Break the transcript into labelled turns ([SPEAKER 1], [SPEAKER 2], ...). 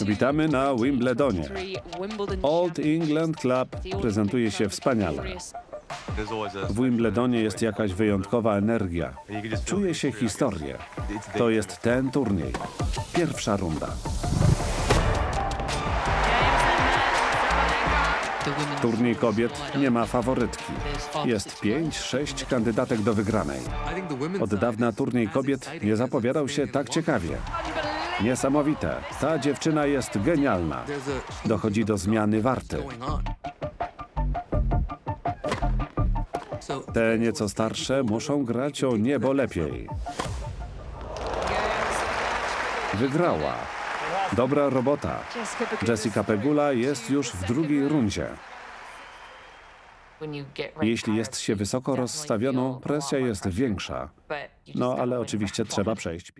[SPEAKER 1] Witamy na Wimbledonie. Old England Club prezentuje się wspaniale. W Wimbledonie jest jakaś wyjątkowa energia. Czuje się historię. To jest ten turniej. Pierwsza runda. Turniej kobiet nie ma faworytki. Jest pięć, sześć kandydatek do wygranej. Od dawna turniej kobiet nie zapowiadał się tak ciekawie. Niesamowite. Ta dziewczyna jest genialna. Dochodzi do zmiany warty. Te nieco starsze muszą grać o niebo lepiej. Wygrała. Dobra robota. Jessica Pegula jest już w drugiej rundzie. Jeśli jest się wysoko rozstawioną, presja jest większa. No ale oczywiście trzeba przejść.